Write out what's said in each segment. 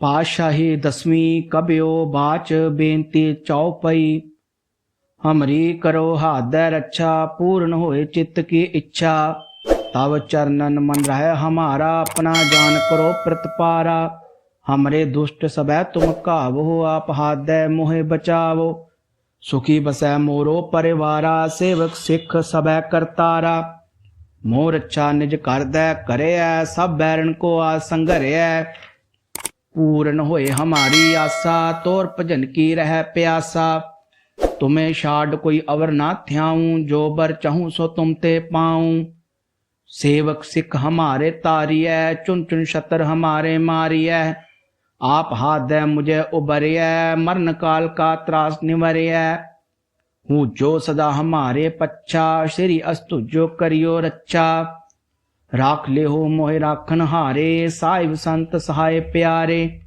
ਪਾਤਸ਼ਾਹੀ ਦਸਵੀਂ ਕਬਿਓ ਬਾਚ ਬੇਨਤੀ ਚੌਪਈ। ਹਮਰੀ ਕਰੋ ਹਾਦੈ ਰੱਛਾ, ਪੂਰਨ ਹੋਏ ਚਿੱਤ ਕੀ ਇੱਛਾ। ਤਵ ਚਰਨਨ ਮਨ ਰਹਿ ਹਮਾਰਾ, ਆਪਣਾ ਜਾਨ ਕਰੋ ਪ੍ਰਤਪਾਰਾ। ਹਮਰੇ ਦੁਸ਼ਟ ਸਬੈ ਤੁਮ ਕਾਵੋ ਆਪ ਹਾਦੈ ਮੋਹਿ ਬਚਾਵੋ। ਸੁਖੀ ਬਸੈ ਮੋਰੋ ਪਰਿਵਾਰਾ, ਸੇਵਕ ਸਿੱਖ ਸਬੈ ਕਰਤਾਰਾ। ਮੋਰ ਅੱਛਾ ਨਿਜ ਕਰਦੈ, ਕਰਿਐ, ਸਭ ਬੈਰਨ ਕੋ ਆ ਸੰਘਰਿਐ ਪੂਰਨ ਹੋਏ ਹਮਾਰੀ ਆਸਾ, ਤੋਰ ਭਜਨ ਕੀ ਰਹਿ ਪਿਆਸਾ। ਤੁਮੇ ਛਾੜ ਕੋਈ ਅਵਰ ਨਾ ਥਿਆਉ, ਜੋ ਬਰ ਚਾਹੂੰ ਸੋ ਤੁਮ ਤੇ ਪਾਉ। ਸੇਵਕ ਸਿੱਖ ਹਮਾਰੇ ਤਾਰੀਐ ਚੁਨ ਚੁਨ ਛਤਰ ਹਮਾਰੇ ਮਾਰੀਐ। ਆਪ ਹਾਦੈ ਮੁਝੇ ਉਬਰਿਐ, ਮਰਨ ਕਾਲ ਕਾ ਤਰਾਸ ਨਿਵਰਿਐ। ਹੂੰ ਜੋ ਸਦਾ ਹਮਾਰੇ ਪੱਛਾ, ਸ਼੍ਰੀ ਅਸਤੁ ਜੋ ਕਰਿਓ ਰੱਛਾ। ਰਾਖ ਲਿਓ ਮੋਹਿ ਰਾਖਨ ਹਾਰੇ, ਸਾਹਿਬ ਸੰਤ ਸਹਾਇ ਪਿਆਰੇ।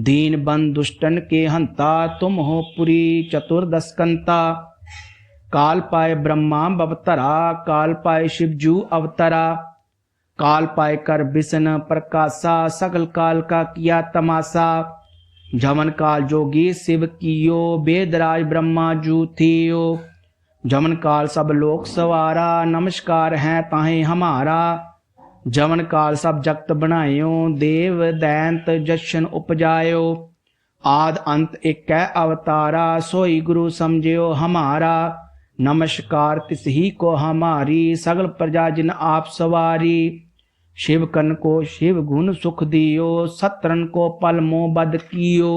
ਦੀਨ ਬੰਦ ਦੁਸ਼ਟਨ ਕੇ ਹੰਤਾ, ਤੁਮ ਹੋ ਪੁਰੀ ਚਤੁਰਦਸਕੰਤਾ ਕਾਲ ਪਾਏ ਬ੍ਰਹਮਾ ਬਵਤਰਾ ਕਾਲ ਪਾਏ ਸ਼ਿਵਜੂ ਅਵਤਰਾ। ਕਾਲ ਪਾਏ ਕਰ ਬਿਸਨ ਪ੍ਰਕਾਸ਼ਾ, ਸਗਲ ਕਾਲ ਕਾ ਕੀਆ ਤਮਾਸਾ। ਜਮਨ ਕਾਲ ਜੋਗੀ ਸਿਵ ਕੀਓ ਬੇਦਰਾਜ ਬ੍ਰਹਮਾ ਜੂ ਥੀਓ। ਜਮਨ ਕਾਲ ਸਭ ਲੋਕ ਸਵਾਰਾ, ਨਮਸਕਾਰ ਹੈ ਤਾਹੇ ਹਮਾਰਾ। ਜਮਨ ਕਾਲ ਸਭ ਜਗਤ ਬਣਾਇਓ ਦੇਵ ਦੈਂਤ ਜਸ਼ਨ ਉਪਜਾਇਓ ਆਦ ਅੰਤ ਏਕੈ ਅਵਤਾਰਾ ਸੋਈ ਗੁਰੂ ਸਮਝਿਓ ਹਮਾਰਾ ਨਮਸਕਾਰ ਤਿਸ ਹੀ ਕੋ ਹਮਾਰੀ ਸਗਲ ਪ੍ਰਜਾ ਜਿਨ ਆਪ ਸਵਾਰੀ शिव कन को शिव गुण सुख दियो सत्रन को पल मोह बद कियो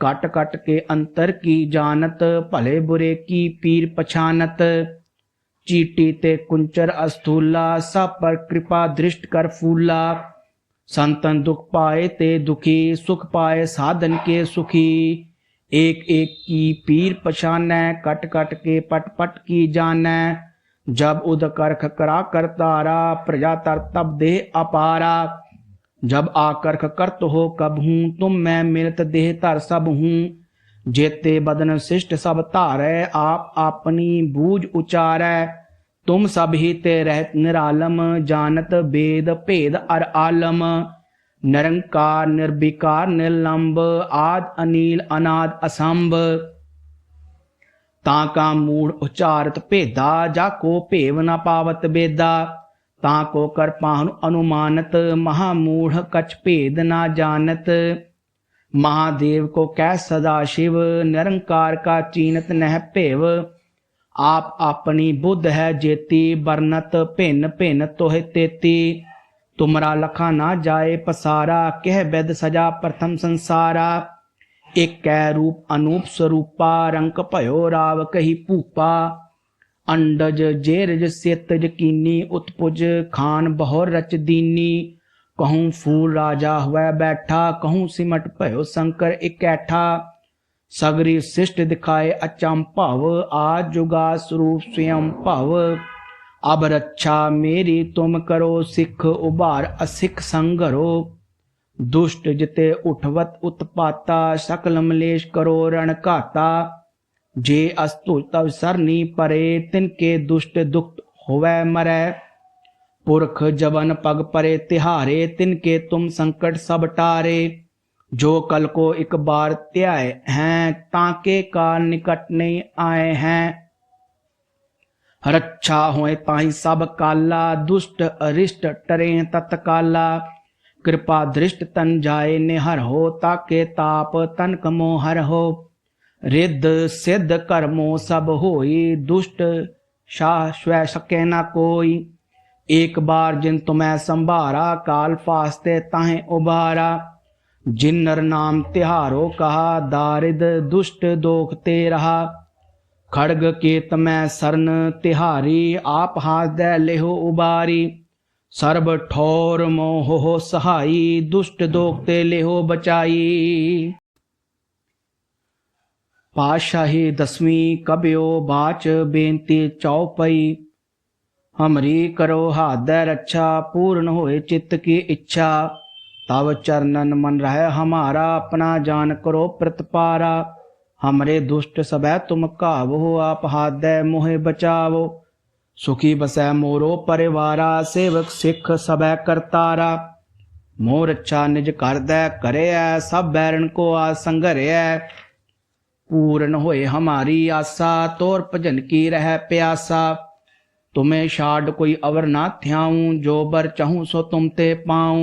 कट कट के अंतर की जानत भले बुरे की पीर पछानत चीटी ते कुंचर अस्थूला सब पर कृपा दृष्ट कर फूला संतन दुख पाए ते दुखी सुख पाए साधन के सुखी एक एक की पीर पछानै कट कट के पट पट की जानै जब उद करख करा करतारा प्रजा तर तब देह अपारा जब आकर्ख करत हो कब हूँ तुम मैं मिलत देह धर सब हूँ जेते बदन शिष्ट सब धारै आप अपनी बूझ उचारै ਤੁਮ ਸਭ ਹੀ ਤੇ ਰਹਿਤ ਨਿਰਾਲਮ, ਜਾਣਤ ਬੇਦ ਭੇਦ ਅਰ ਆਲਮ। ਨਿਰੰਕਾਰ, ਨਿਰਵਿਕਾਰ, ਨਿਰਲੰਬ, ਆਦ, ਅਨੀਲ, ਅਨਾਦ, ਅਸੰਭ। ਤਾਂ ਕਾ ਮੂੜ ਉਚਾਰਤ ਭੇਦਾ, ਜਾ ਕੋ ਭੇਵ ਨ ਪਾਵਤ ਬੇਦਾ। ਤਾਂ ਕੋ ਕਰ ਪਾਹਨ ਅਨੁਮਾਨਤ, ਮਹਾ ਮੂੜ ਕਛ ਭੇਦ ਨਾ ਜਾਣਤ। ਮਹਾਦੇਵ ਕੋ ਕਹਿ ਸਦਾ ਸ਼ਿਵ, ਨਿਰੰਕਾਰ ਕਾ ਚੀਨਤ ਨਹਿ ਭੇਵ। ਆਪ ਆਪਣੀ ਬੁੱਧ ਹੈ ਜੇਤੀ ਬਰਨਤ ਭਿੰਨ ਭਿੰਨ ਤੋਹ ਤੇਤੀ। ਤੁਮਰਾ ਲਖਾ ਨਾ ਜਾਏ ਪਸਾਰਾ, ਕਹਿ ਬੈਦ ਸਜਾ ਪ੍ਰਥਮ ਸੰਸਾਰਾ। ਏਕੈ ਰੂਪ ਅਨੂਪ ਸਰੂਪਾ, ਰੰਕ ਭਇਓ ਰਾਵ ਕਹੀ ਭੂਪਾ। ਅੰਡਜ ਜੇਰਜ ਸਿਤਜ ਜਕੀਨੀ ਉਤਪੁਜ ਖਾਨ ਬਹੁ ਰਚ ਦੀਨੀ। ਕਹੂੰ ਫੂਲ ਰਾਜਾ ਹੋਇ ਬੈਠਾ, ਕਹੂੰ ਸਿਮਟ ਭਇਓ ਸ਼ੰਕਰ ਇਕੈਠਾ। ਸਗਰੀ ਸਿਸ਼ਟ ਦਿਖਾਏ ਅਚਮ ਭਵ, ਆ ਜੁਗਾ ਸਰੂਪ ਸਵਯੰ ਭਵ। ਅਬ ਰੱਛਾ ਮੇਰੀ ਤੁਮ ਕਰੋ, ਸਿੱਖ ਉਭਾਰ ਅਸਿੱਖ ਸੰਗਰੋ। ਦੁਸ਼ਟ ਜਿਤੇ ਉਠਵਤ ਉਤਪਾਤਾ, ਸਕਲ ਮਲੇਸ਼ ਕਰੋ ਰਣ ਘਾਤਾ ਜੇ ਅਸਤੁ ਤਵ ਸਰਨੀ ਪਰੇ, ਤਿਨ ਕੇ ਦੁਸ਼ਟ ਦੁਖਤ ਹੋਵੈ ਮਰੈ। ਪੁਰਖ ਜਵਨ ਪਗ ਪਰੇ, ਤਿਹਾਰੇ, ਤਿਨ ਕੇ ਤੁਮ ਸੰਕਟ ਸਭ ਟਾਰੇ। جو کل کو ایک بار تیائے ہیں تاکہ کا نکٹ نہیں آئے ہیں۔ ہر ہوئے تاہی سب کالا، دشٹ ارشٹ ٹریں تت کالا کرپا درشٹ تن جائے نہر ہو تاکہ تاپ تن کمو ہر ہو۔ رد سد کرمو سب ہوئی، دشٹ شاہ شوے شکے نہ کوئی۔ ایک بار جن تمہیں سنبھارا، کال فاستے تاہیں ابھارا۔ जिन नर नाम तिहारो कहा दारिद दुष्ट दोख ते रहा खड़ग केत में सरन तिहारी आप हाथ दे लेहो उबारी ਸਰਬ ਠੌਰ ਮੋਹ ਸਹਾਈ ਦੁਸ਼ਟ ਦੋਖ ਤੇ ਲਿਹੋ ਬਚਾਈ ਪਾਸ਼ਾਹੀ ਦਸਵੀਂ ਕਬਿਓ ਬਾਚ ਬੇਨਤੀ ਚੌਪਈ ਹਮਰੀ ਕਰੋ ਹਾਦੈ ਰੱਛਾ ਪੂਰਨ ਹੋਏ ਚਿੱਤ ਕੀ ਇੱਛਾ ਤਵ ਚਰਨਨ ਮਨ ਰਹਿ ਹਮਾਰਾ, ਆਪਣਾ ਜਾਨ ਕਰੋ ਪ੍ਰਤਪਾਰਾ। ਹਮਰੇ ਦੁਸ਼ਟ ਸਬੈ ਤੁਮ ਕਾਵੋ ਆਪ ਹਾਦੈ ਮੋਹਿ ਬਚਾਵੋ। ਸੁਖੀ ਬਸੈ ਮੋਰੋ ਪਰਿਵਾਰਾ, ਸੇਵਕ ਸਿੱਖ ਸਬੈ ਕਰਤਾਰਾ। ਮੋਹ ਰੱਛਾ ਨਿਜ ਕਰਦਾ ਕਰਿਆ ਸਭ ਬੈਰਨ ਕੋ ਆ ਸੰਘਰਿਆ ਪੂਰਨ ਹੋਏ ਹਮਾਰੀ ਆਸਾ, ਤੋਰ ਭਜਨ ਕੀ ਰਹਿ ਪਿਆਸਾ। ਤੁਮੇ ਛਾੜ ਕੋਈ ਅਵਰ ਨਾ ਥਿਆਉ, ਜੋ ਬਰ ਚਾਹੂੰ ਸੋ ਤੁਮ ਤੇ ਪਾਉ।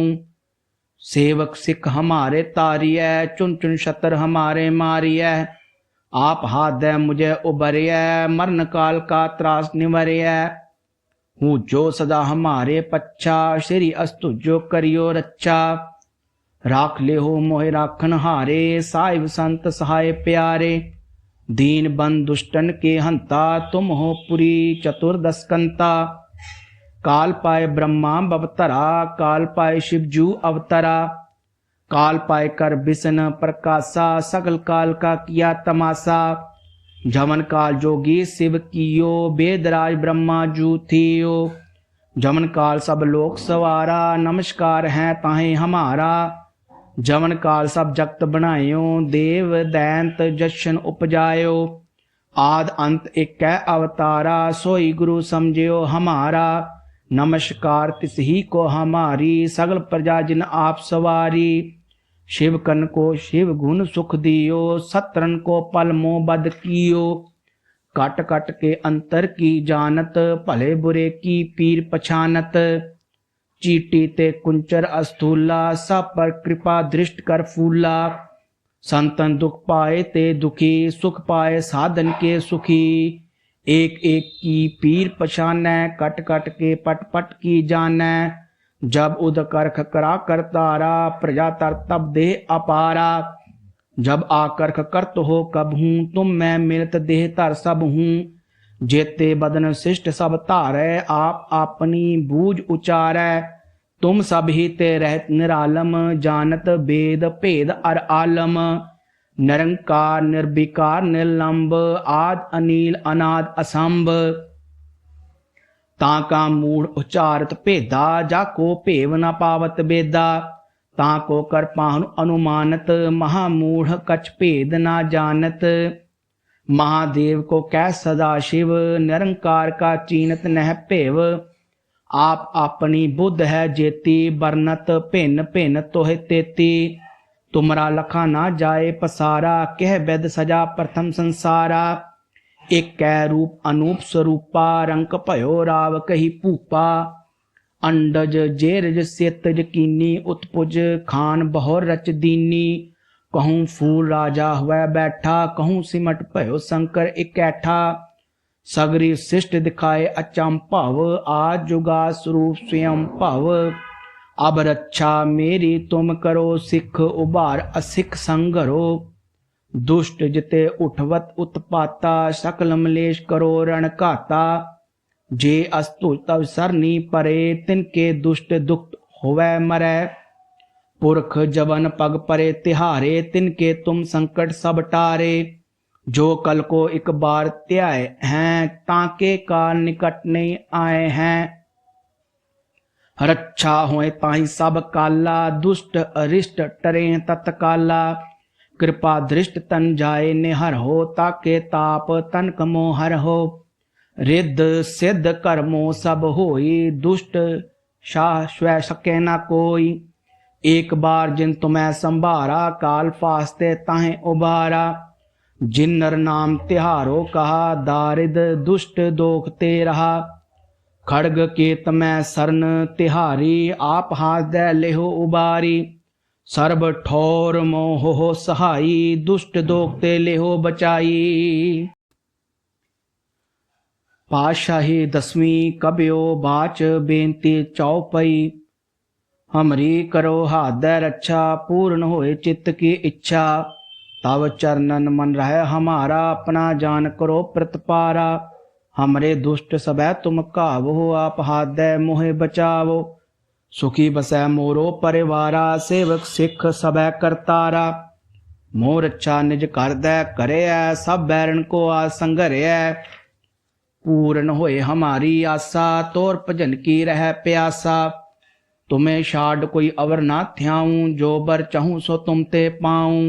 सेवक सिख हमारे तारिय चुन चुन शतर हमारे मारिय आप हाथ दे मुझे उबरिय मरण काल का त्रास निवरिय हूँ जो सदा हमारे पच्छा श्री अस्तु जो करियो रच्छा राख ले हो मोहि राखन हारे साहिब संत सहाय प्यारे दीन बन दुष्टन के हंता तुम हो पुरी चतुर्दस्कंता काल पाए ब्रह्मा बवतरा काल पाए शिवजू अवतरा काल पाए कर बिसन प्रकाशा सकल काल का किया तमाशा जमन काल जोगी शिव कियो बेदराज ब्रह्मा जू थियो जमन काल सब लोक सवारा नमस्कार है ताहे हमारा जमन काल सब जगत बनायो देव दैंत जशन उपजायो आद अंत एक अवतारा सोई गुरु समझियो हमारा नमस्कार तिस ही को हमारी सगल प्रजा जिन आप सवारी शिव कन को शिव गुण सुख दियो सत्रन को पल मोह बद कियो कट कट के अंतर की जानत भले बुरे की पीर पछानत चीटी ते कुंचर अस्थूला सब पर कृपा दृष्ट कर फूला संतन दुख पाए ते दुखी सुख पाए साधन के सुखी ایک ایک کی پیر پچھانے، کٹ کٹ کے پٹ پٹ کی جانے۔ جب اد کر کھکرا کرتا تارا، پرجا تر تب دے اپارا۔ جب آ کر کرت ہو کب ہوں، تم میں ملت دے تر سب ہوں۔ جیتے بدن سشٹ سب تارے، آپ اپنی بوجھ اچارے۔ تم سب ہی تے رہت نرالم، جانت بید پید ار عالم۔ ਨਿਰੰਕਾਰ ਨਿਰਵਿਕਾਰ ਨਿਰਲੰਭ ਆਦ ਅਨੀਲ ਅਨਾਦ ਅਸੰਭ ਤਾਂ ਕਾ ਮੂੜ ਉਚਾਰਤ ਭੇਦਾ ਜਾ ਕੋ ਭੇਵ ਨ ਪਾਵਤ ਬੇਦਾ ਤਾਂ ਕੋ ਕਰ ਪਾਹਨ ਅਨੁਮਾਨਤ ਮਹਾ ਮੂੜ ਕਛ ਭੇਦ ਨਾ ਜਾਣਤ महादेव को कह सदा शिव निरंकार का चीनत नह भेव आप अपनी बुद्ध है जेती बरनत भिन्न भिन्न तोहे तेती तुमरा लखा ना जाए पसारा कह बेद सजा प्रथम संसारा एक कै रूप अनूप स्वरूपा रंक भयो राव कही भूपा अंडज जेरज सेत यकीनी उत्पुज खान बहोर रच दीनी कहूँ फूल राजा हुआ बैठा कहूँ सिमट भयो शंकर इकैठा सगरी शिष्ट दिखाए अचम भव आज जुगा स्वरूप स्वयं भव ਅਬ ਰੱਛਾ ਮੇਰੀ ਤੁਮ ਕਰੋ ਸਿੱਖ, ਉਭਾਰ ਅਸਿੱਖ ਸੰਗਰੋ। ਦੁਸ਼ਟ ਜਿਤੇ ਉਠਵਤ ਉਤਪਾਤਾ, ਸਕਲ ਮਲੇਸ਼ ਕਰੋ ਰਣ ਘਾਤਾ। ਜੇ ਅਸਤੁ ਤਵ ਸਰਨੀ ਪਰੇ, ਤਿਨ ਕੇ ਦੁਸ਼ਟ ਦੁਖਤ ਹੋਵੇ ਮਰੈ। ਪੁਰਖ ਜਵਨ ਪਗ ਪਰੇ, ਤਿਹਾਰੇ, ਤਿਨ ਕੇ ਤੁਮ ਸੰਕਟ ਸਭ ਟਾਰੇ। ਜੋ ਕਲ ਕੋ ਇੱਕ ਬਾਰ ਧਿਆਏ ਹੈ, ਤਾਂ ਕੇ ਕਾਲ ਨਿਕਟ ਨਹੀਂ ਆਏ ਹੈ। रक्षा होए ताही सब काला दुष्ट अरिष्ट टरे तत्काला कृपा दृष्ट तन जाए निहर हो ताके ताप तन कमो हर हो रिद्ध सिद्ध कर्मो सब होई दुष्ट शाह स्वै सके ना कोई एक बार जिन तुम्हें संभारा काल फास्ते ताहे उबारा जिन नर नाम तिहारो कहा दारिद दुष्ट दोखते रहा ਖੜਗ ਕੇਤ ਮੈਂ ਸਰਨ ਤਿਹਾਰੀ, ਆਪ ਹਾਸਦੈ ਲਿਹੁ ਉਬਾਰੀ। ਸਰਬ ਠੌਰ ਮੋਹ ਸਹਾਈ, ਦੁਸ਼ਟ ਦੋਖ ਤੇ ਲਿਹੁ ਬਚਾਈ। ਪਾਸ਼ਾਹੀ ਦਸਵੀਂ ਕਬਿਓ ਬਾਚ ਬੇਨਤੀ ਚੌਪਈ। ਹਮਰੀ ਕਰੋ ਹਾਦੈ ਰੱਛਾ, ਪੂਰਨ ਹੋਏ ਚਿੱਤ ਕੀ ਇੱਛਾ। ਤਵ ਚਰਨਨ ਮਨ ਰਹਿ ਹਮਾਰਾ, ਆਪਣਾ ਜਾਨ ਕਰੋ ਪ੍ਰਤਪਾਰਾ। ہمرے دشٹ سبے تم کاو آپ ہادے موہ بچاو سخی بسے مورو پریوارا، سیوک سکھ سبے کرتارا۔ مور اچھا نج کر دے ہے سب بیرن کو آ سنگرے پورن ہوئے ہماری آسا، تور پجن کی رہ پیاسا۔ تمہیں شاڈ کوئی اور نہ تھیاؤں، جو بر چاہوں سو تم تے پاؤں۔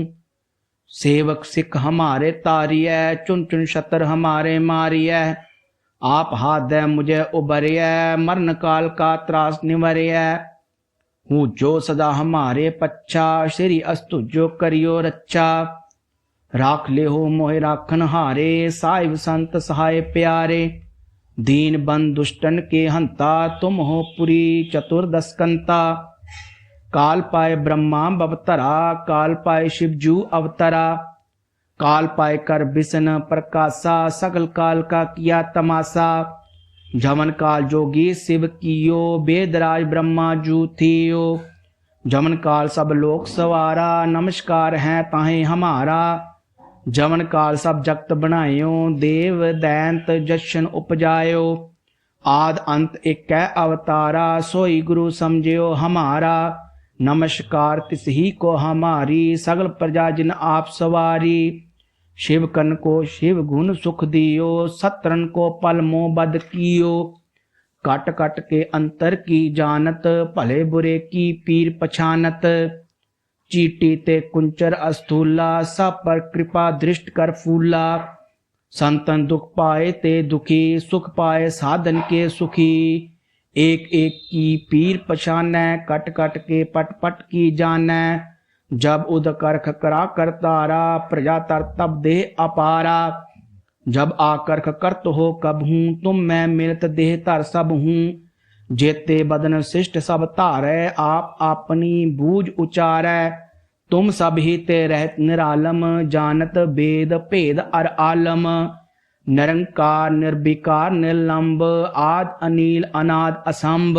سیوک سکھ ہمارے تاری ہے چن چن شتر ہمارے ماری ہے आप हाथ दे मुझे उबरिय मरण काल का त्रास निवरिय हूँ जो सदा हमारे पच्छा श्री अस्तु जो करियो रच्चा राख ले हो मोहे राखन हारे साहिब संत सहाय प्यारे दीन बन दुष्टन के हंता तुम हो पुरी चतुर्दस्कंता काल पाए ब्रह्मा बवतरा काल पाए शिवजू अवतरा काल पाए कर बिसन प्रकाशा सकल काल का किया तमाशा जमन काल जोगी शिव कियो वेदराज ब्रह्मा जू थियो जमन काल सब लोक सवारा नमस्कार है ताहे हमारा जमन काल सब जगत बनायो देव दैंत जशन उपजायो आद अंत एक अवतारा सोई गुरु समझियो हमारा नमस्कार तिस ही को हमारी सगल प्रजा जिन आप सवारी شیو کن کو شیو گن سکھ دیو سترن کو پل مو بد کیو کٹ کٹ کے انتر کی جانت پلے برے کی پیر پچھانت چیٹی تے کنچر استھولا سا پر کرپا درشٹ کر فولا سنتن دکھ پائے تے دکھی سکھ پائے سادن کے سکھی ایک ایک کی پیر پچھانے کٹ کٹ کے پٹ پٹ کی جانے जब उद करख करा करतारा प्रजा तर तब देह अपारा जब आकर्ख करत हो कब हूँ तुम मैं मिलत देह तर सब हूँ जेते बदन शिष्ट सब धारै आप अपनी बूझ उचारै तुम सब ही ते रहत निरालम जानत वेद भेद अर आलम निरंकार निर्विकार निलंब आद अनील अनाद असंभ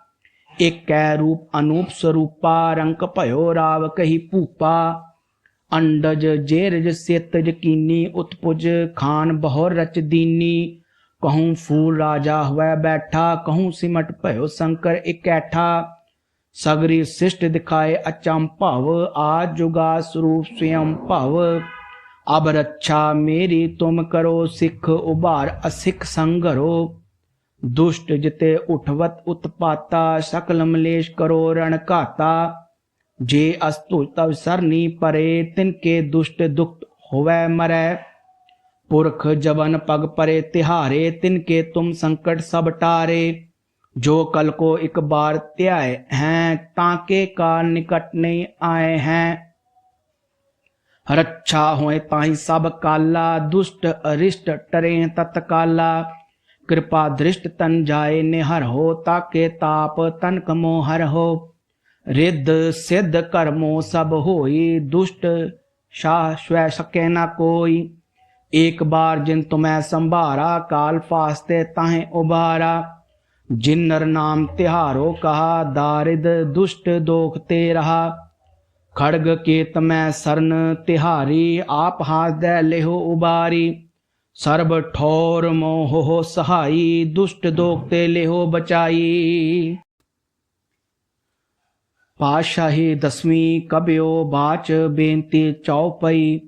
ਏਕੈ ਰੂਪ ਅਨੂਪ ਸਰੂਪਾ, ਰੰਕ ਭਇਓ ਰਾਵ ਕਹੀ ਭੂਪਾ। ਅੰਡਜ ਜੇਰਜ ਸਿਤ ਜਕੀਨੀ ਉਤਪੁਜ ਖਾਨ ਬਹੁਰ ਰਚ ਦੀਨੀ। ਕਹੂੰ ਫੂਲ ਰਾਜਾ ਹੋਇ ਬੈਠਾ, ਕਹੂੰ ਸਿਮਟ ਭਇਓ ਸ਼ੰਕਰ ਇਕੈਠਾ। ਸਗਰੀ ਸਿਸ਼ਟ ਦਿਖਾਏ ਅਚੰਮ ਭਵ ਆਜ ਜੁਗਾ ਸਰੂਪ ਸਵਯੰ ਭਵ। ਅਬ ਰੱਛਾ ਮੇਰੀ ਤੁਮ ਕਰੋ, ਸਿੱਖ ਉਭਾਰ ਅਸਿੱਖ ਸੰਗਰੋ। ਦੁਸ਼ਟ ਜਿਤੇ ਉਠਵਤ ਉਤਪਾਤਾ, ਸਕਲ ਮਲੇਸ਼ ਕਰੋ ਰਣ ਘਾਤਾ। ਜੇ ਅਸਤੁ ਤਵ ਸਰਨੀ ਪਰੇ, ਤਿਨ ਕੇ ਦੁਸ਼ਟ ਦੁਖਤ ਹੋਵੈ ਮਰੈ। ਪੁਰਖ ਜਵਨ ਪਗ ਪਰੇ, ਤਿਹਾਰੇ, ਤਿਨ ਕੇ ਤੁਮ ਸੰਕਟ ਸਭ ਟਾਰੇ। ਜੋ ਕਲ ਕੋ ਇੱਕ ਬਾਰ ਧਿਆਏ ਹੈ, ਤਾਂ ਕੇ ਕਾਲ ਨਿਕਟ ਨਹੀਂ ਆਏ ਹੈ। ਰੱਛਾ ਹੋਏ ਤਾਹੀ ਸਭ ਕਾਲਾ, ਦੁਸ਼ਟ ਅਰਿਸ਼ਟ ਟਰੇ ਤਤਕਾਲਾ। ਕਿਰਪਾ ਦ੍ਰਿਸ਼ਟ ਤਨ ਜਾਏ ਨਿਹਰ ਹੋ, ਤਾਕੇ ਤਾਪ ਤਨ ਕਮੋ ਹਰ ਹੋ। ਰਿੱਧ ਸਿੱਧ ਕਰਮੋ ਸਭ ਹੋਈ, ਦੁਸ਼ਟ ਸ਼ਾ ਸ਼ਵੈ ਸਕੇ ਨਾ ਕੋਈ। ਇੱਕ ਬਾਰ ਜਿਨ ਤੁਮੈ ਸੰਭਾਰਾ, ਕਾਲ ਫਾਸਤੇ ਤਾਹੇ ਉਬਾਰਾ ਜਿਨ ਨਰ ਨਾਮ ਤਿਹਾਰੋ ਕਹਾ, ਦਾਰਿਦ ਦੁਸ਼ਟ ਦੋਖ ਤੇ ਰਹਾ। ਖੜਗ ਕੇਤ ਮੈਂ ਸਰਨ ਤਿਹਾਰੀ, ਆਪ ਹਾਸ ਦੇ ਲਿਹੋ ਉਬਾਰੀ। ਸਰਬ ਠੌਰ ਮੋਹ ਸਹਾਈ, ਦੁਸ਼ਟ ਦੋਖ ਤੇ ਲਿਹੋ ਬਚਾਈ। ਪਾਸ਼ਾਹੀ ਦਸਵੀਂ ਕਬਿਓ ਬਾਚ ਬੇਨਤੀ ਚੌਪਈ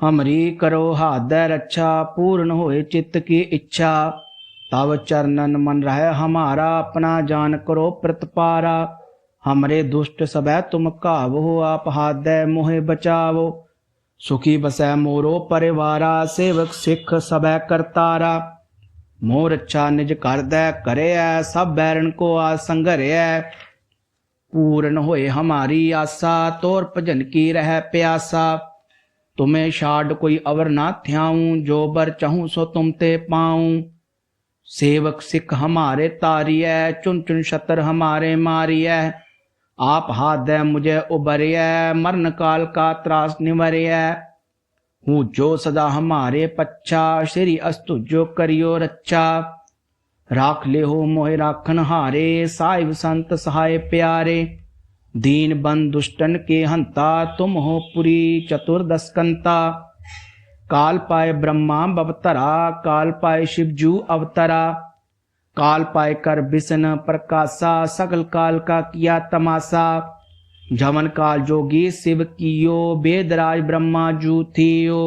ਹਮਰੀ ਕਰੋ ਹਾਦੈ ਰੱਛਾ, ਪੂਰਨ ਹੋਏ ਚਿੱਤ ਕੀ ਇੱਛਾ। ਤਵ ਚਰਨਨ ਮਨ ਰਹਿ ਹਮਾਰਾ, ਆਪਣਾ ਜਾਨ ਕਰੋ ਪ੍ਰਤਪਾਰਾ। ਹਮਰੇ ਦੁਸ਼ਟ ਸਬੈ ਤੁਮ ਕਾਵੋ ਆਪ ਹਾਦੈ ਮੋਹਿ ਬਚਾਵੋ। سخی بسے مورو پریوارا سیوک سکھ سب کرتارا مور اچھا نج کر دے ای سب کو سنگھر ہے پورن ہوئے ہماری آسا تور پجن کی رہ پیاسا تمہیں شاڈ کوئی ابر نہ تھیاؤ جو بر چہ سو تمتے پاؤ سیوک سکھ ہمارے تاری چن چن شتر ہمارے ماری ای आप हाथ दे मुझे उबरिय मरण काल का त्रास निवरिय हूँ जो सदा हमारे पच्छा श्री अस्तु जो करियो रच्छा राख ले हो मोहि राखन हारे साहिब संत सहाय प्यारे दीन बन दुष्टन के हंता तुम हो पुरी चतुर्दस्कंता काल पाए ब्रह्मा बवतरा काल पाए शिवजू अवतरा काल पाए कर बिसन प्रकाशा सकल काल का किया तमाशा जमन काल जोगी शिव कियो वेदराज ब्रह्मा जू थियो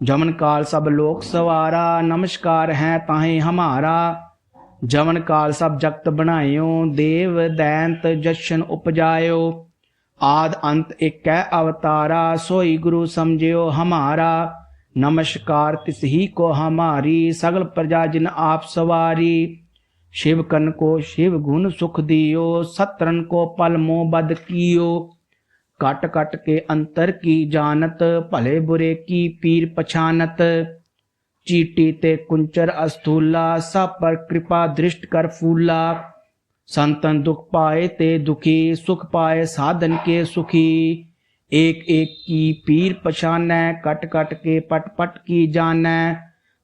जमन काल सब लोक सवारा नमस्कार है ताहे हमारा जमन काल सब जगत बनायो देव दैंत जशन उपजायो आद अंत एक अवतारा सोई गुरु समझियो हमारा नमस्कार तिस ही को हमारी सगल प्रजा जिन आप सवारी शिव कन को शिव गुण सुख दियो सत्रन को पल मोह बद कियो कट कट के अंतर की जानत भले बुरे की पीर पछानत चीटी ते कुंचर अस्थूला सब पर कृपा दृष्ट कर फूला संतन दुख पाए ते दुखी सुख पाए साधन के सुखी ایک ایک کی پیر پچھانے، کٹ کٹ کے پٹ پٹ کی جانے۔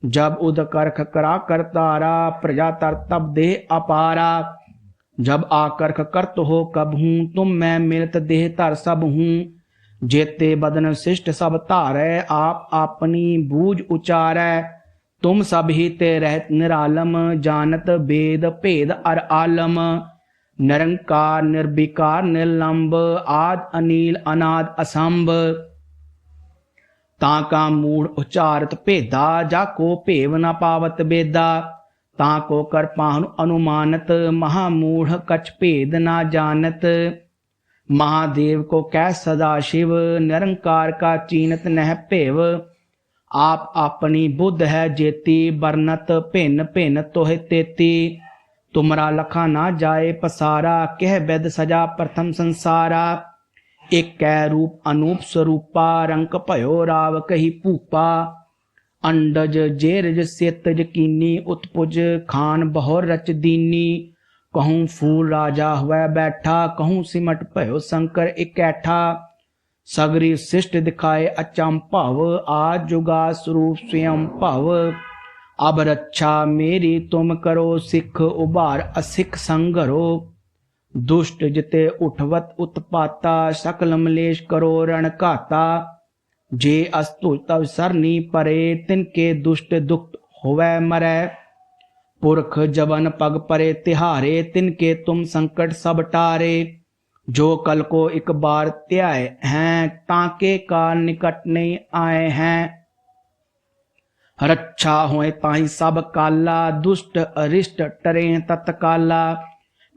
جب اد کرخ کرا کر تارا پرجا تر تب دے اپارا۔ جب آ کرخ کرت ہو کب ہوں، تم میں ملت دے تر سب ہوں۔ جیتے بدن سشٹ سب تارے، آپ اپنی بوجھ اچارے۔ تم سب ہی تے رہت نرالم، جانت بید پید ار عالم۔ ਨਿਰੰਕਾਰ ਨਿਰਵਿਕਾਰ ਨਿਰਲੰਬ, ਆਦ ਅਨੀਲ ਅਨਾਦ ਅਸੰਭ। ਤਾਂ ਕਾ ਮੂੜ ਉਚਾਰਤ ਭੇਦਾ, ਜਾ ਕੋ ਭੇਵ ਨਾ ਪਾਵਤ ਬੇਦਾ। ਤਾਂ ਕੋ ਕਰ ਪਾਹਨ ਅਨੁਮਾਨਤ, ਮਹਾ ਮੂੜ ਕਛ ਭੇਦ ਨਾ ਜਾਣਤ। ਮਹਾਦੇਵ ਕੋ ਕਹਿ ਸਦਾ ਸ਼ਿਵ, ਨਿਰੰਕਾਰ ਕਾ ਚੀਨਤ ਨਹਿ ਭੇਵ। ਆਪ ਆਪਣੀ ਬੁੱਧ ਹੈ ਜੇਤੀ ਬਰਨਤ ਭਿੰਨ ਭਿੰਨ ਤੋਹਿ ਤੇਤੀ। ਤੁਮਰਾ ਲਖਾ ਨਾ ਜਾਏ ਪਸਾਰਾ, ਕਹਿ ਬੈਦ ਸਜਾ ਪ੍ਰਥਮ ਸੰਸਾਰਾ। ਏਕੈ ਰੂਪ ਅਨੂਪ ਸਰੂਪਾ, ਰੰਕ ਭਇਓ ਰਾਵ ਕਹੀ ਭੂਪਾ। ਅੰਡਜ ਜੇਰਜ ਸੇਤਜ ਕੀਨੀ, ਉਤਪੁਜ ਖਾਨ ਬਹੁ ਰਚ ਦੀਨੀ। ਕਹੂੰ ਫੂਲ ਰਾਜਾ ਹੋਇ ਬੈਠਾ, ਕਹੂੰ ਸਿਮਟ ਭਇਓ ਸ਼ੰਕਰ ਇਕੈਠਾ। ਸਗਰੀ ਸਿਸ਼ਟ ਦਿਖਾਏ ਅਚੰਭਵ ਆ ਜੁਗਾ ਸਰੂਪ ਸਵਯੰ ਭਵ। ਅਬ ਰੱਛਾ ਮੇਰੀ ਤੁਮ ਕਰੋ ਸਿੱਖ ਉਭਾਰ ਅਸਿੱਖ ਸੰਗਰੋ। ਦੁਸ਼ਟ ਜਿਤੇ ਉਠਵਤ ਉਤਪਾਤਾ, ਸਕਲ ਮਲੇਸ਼ ਕਰੋ ਰਣ ਘਾਤਾ। ਜੇ ਅਸਤੁ ਤਵ ਸਰਨੀ ਪਰੇ, ਤਿਨ ਕੇ ਦੁਸ਼ਟ ਦੁਖਤ ਹੋਵੇ ਮਰੈ। ਪੁਰਖ ਜਵਨ ਪਗ ਪਰੇ ਤਿਹਾਰੇ, ਤਿਨ ਕੇ ਤੁਮ ਸੰਕਟ ਸਭ ਟਾਰੇ। ਜੋ ਕਲ ਕੋ ਇੱਕ ਬਾਰ ਧਿਆਏ ਹੈ, ਤਾਂ ਕੇ ਕਾਲ ਨਿਕਟ ਨਹੀਂ ਆਏ ਹੈ। रक्षा होए ताही सब काला दुष्ट अरिष्ट टरे तत्काला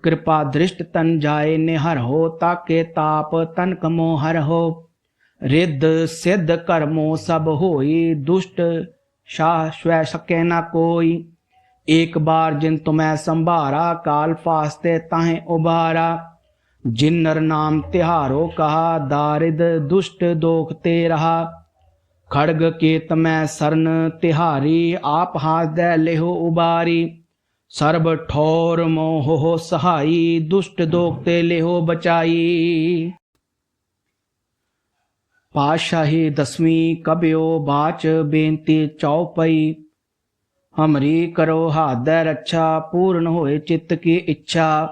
कृपा दृष्ट तन जाए निहर हो ताके ताप तन कमो हर हो रिद्ध सिद्ध कर्मो सब होई दुष्ट शाह स्वै सके न कोई एक बार जिन तुम्हें संभारा काल फास्ते ताहे उबारा जिन नर नाम तिहारो कहा दारिद दुष्ट दोख ते रहा ਖੜਗ ਕੇਤ ਮੈਂ ਸਰਨ ਤਿਹਾਰੀ, ਆਪ ਹਾਸਦੈ ਲਿਹੋ ਉਬਾਰੀ। ਸਰਬ ਠੌਰ ਮੋਹ ਸਹਾਈ, ਦੁਸ਼ਟ ਦੋਖ ਤੇ ਲਿਹੋ ਬਚਾਈ। ਪਾਸ਼ਾਹੀ ਦਸਵੀਂ ਕਬਿਓ ਬਾਚ ਬੇਨਤੀ ਚੌਪਈ ਹਮਰੀ ਕਰੋ ਹਾਦੈ ਰੱਛਾ, ਪੂਰਨ ਹੋਏ ਚਿੱਤ ਕੀ ਇੱਛਾ।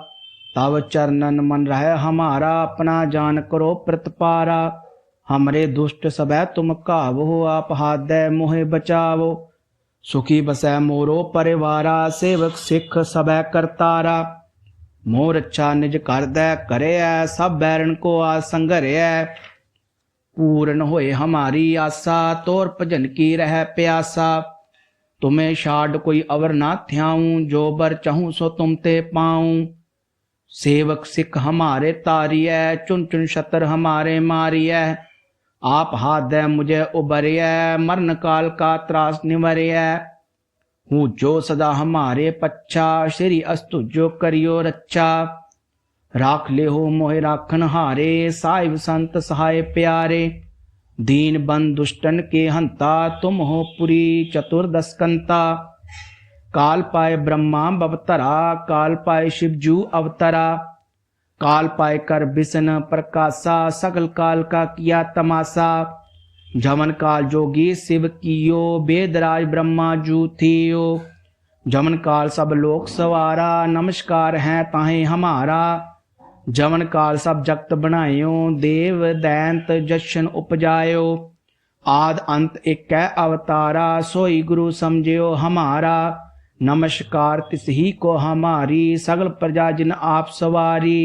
ਤਵ ਚਰਨਨ ਮਨ ਰਹਿ ਹਮਾਰਾ, ਆਪਣਾ ਜਾਨ ਕਰੋ ਪ੍ਰਤਪਾਰਾ। ہمرے دشٹ سبے تم کاو آپ ہاد موہ بچاو سخی بسے مورو پریوارا، سیوک سکھ سبے کرتارا۔ مور اچھا نج کر دے کرے سب بیرن کو آ سنگرے پورن ہوئے ہماری آسا، تور پجن کی رہ پیاسا۔ تمہیں شاڈ کوئی اور نہ تھیاؤں، جو بر چہوں سو تم تے پاؤں۔ سیوک سکھ ہمارے تاری ہے چن چن شتر ہمارے ماری ہے आप हाथ दे मुझे उबरिय मरण काल का त्रास निवरिय हूँ जो सदा हमारे पच्छा श्री अस्तु जो करियो रक्षा राख ले हो मोहे राखन हारे साहिब संत सहाय प्यारे दीन बन दुष्टन के हंता तुम हो पुरी चतुर्दस्कंता काल पाए ब्रह्मा बवतरा काल पाए शिवजू अवतरा काल पाए कर बिसन प्रकाशा सकल काल का किया तमाशा जमन काल जोगी शिव कियो वेदराज ब्रह्मा जू थियो जमन काल सब लोक सवारा नमस्कार है ताहे हमारा जमन काल सब जगत बनायो देव दैंत जशन उपजायो आद अंत एक अवतारा सोई गुरु समझियो हमारा नमस्कार तिस ही को हमारी सगल प्रजा जिन आप सवारी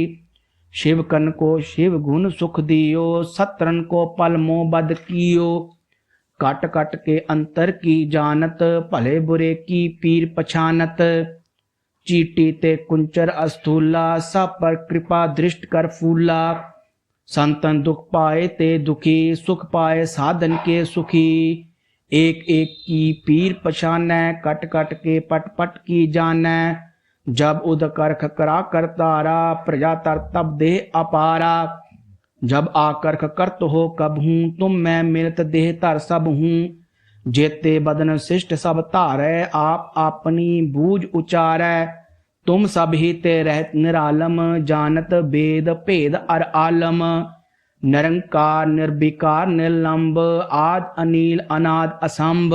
شیو کن کو شیو گن سکھ دیو سترن کو پل مو بد کیو کٹ کٹ کے انتر کی جانت پلے برے کی پیر پچھانت چیٹی تے کنچر استھولا سا پر کرپا درشٹ کر فولا سنتن دکھ پائے تے دکھی سکھ پائے سادن کے سکھی ایک ایک کی پیر پچھانے کٹ کٹ کے پٹ پٹ کی جانے जब उद करख करा कर तारा प्रजा तर तब देह अपारा जब आकर्ख करत हो कब हूँ तुम मैं मिलत देह धर सब हूँ जेते बदन शिष्ट सब धारै आप अपनी बूझ उचारै तुम सब ही ते रहत निरालम जानत वेद भेद अर आलम निरंकार निर्विकार निर्लंब आद अनील अनाद असंभ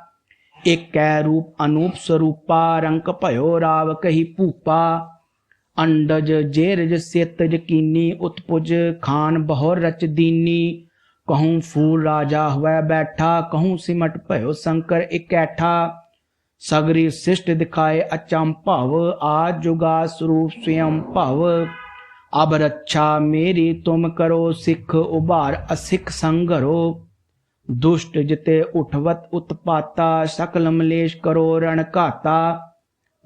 ਇੱਕ ਰੂਪ ਅਨੂਪ ਸਰੂਪਾ, ਰੰਕ ਭਇਓ ਰਾਵ ਕਹੀ ਭੂਪਾ। ਅੰਡਜ ਜੇਰਜ ਸਿਤ ਜਕੀਨੀ ਉਤਪੁਜ ਖਾਨ ਬਹੁਰ ਰਚ ਦੀਨੀ। ਕਹੂੰ ਫੂਲ ਰਾਜਾ ਹੋਇ ਬੈਠਾ, ਕਹੂੰ ਸਿਮਟ ਭਇਓ ਸ਼ੰਕਰ ਇਕੈਠਾ। ਸਗਰੀ ਸਿਸ਼ਟ ਦਿਖਾਏ ਅਚੰਮ ਭਵ, ਆ ਜੁਗਾ ਸਰੂਪ ਸਵਯੰ ਭਵ। ਅਬ ਰੱਛਾ ਮੇਰੀ ਤੁਮ ਕਰੋ ਸਿੱਖ, ਉਭਾਰ ਅਸਿੱਖ ਸੰਗਰੋ। ਦੁਸ਼ਟ ਜਿਤੇ ਉਠਵਤ ਉਤਪਾਤਾ, ਸਕਲ ਮਲੇਸ਼ ਕਰੋ ਰਣ ਘਾਤਾ।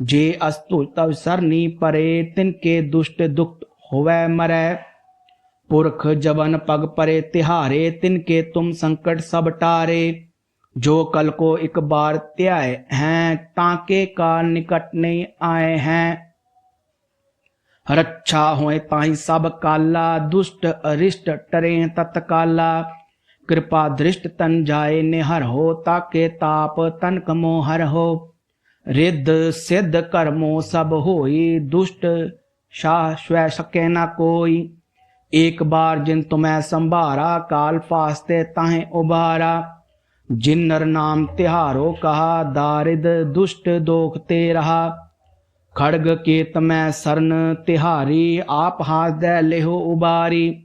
ਜੇ ਅਸਤੁ ਤਵ ਸਰਨੀ ਪਰੇ, ਤਿਨ ਕੇ ਦੁਸ਼ਟ ਦੁਖਤ ਹੋਵੈ ਮਰੈ। ਪੁਰਖ ਜਵਨ ਪਗ ਪਰੇ ਤਿਹਾਰੇ, ਤਿਨ ਕੇ ਤੁਮ ਸੰਕਟ ਸਭ ਟਾਰੇ। ਜੋ ਕਲ ਕੋ ਇੱਕ ਬਾਰ ਧਿਆਏ ਹੈ, ਤਾਂ ਕੇ ਕਾਲ ਨਿਕਟ ਨਹੀਂ ਆਏ ਹੈ। ਰੱਛਾ ਹੋਏ ਤਾਹੀ ਸਭ ਕਾਲਾ, ਦੁਸ਼ਟ ਅਰਿਸ਼ਟ ਟਰੇ ਤਤਕਾਲਾ। ਕਿਰਪਾ ਦ੍ਰਿਸ਼ਟ ਤਨ ਜਾਏ ਨਿਹਰ ਹੋ, ਤਾਕੇ ਤਾਪ ਤਨ ਕਮੋ ਹਰ ਹੋ। ਰਿੱਧ ਸਿੱਧ ਕਰਮੋ ਸਭ ਹੋਈ, ਦੁਸ਼ਟ ਸ਼ਾ ਸ਼ਵੈ ਸਕੇ ਨਾ ਕੋਈ। ਇੱਕ ਬਾਰ ਜਿਨ ਤੁਮੈ ਸੰਭਾਰਾ, ਕਾਲ ਪਾਸਤੇ ਤਾਹੇ ਉਬਾਰਾ ਜਿਨ ਨਰ ਨਾਮ ਤਿਹਾਰੋ ਕਹਾ, ਦਾਰਿਦ ਦੁਸ਼ਟ ਦੋਖ ਤੇ ਰਹਾ। ਖੜਗ ਕੇਤ ਮੈਂ ਸਰਨ ਤਿਹਾਰੀ, ਆਪ ਹਾਸ ਦੇ ਲਿਹੋ ਉਬਾਰੀ।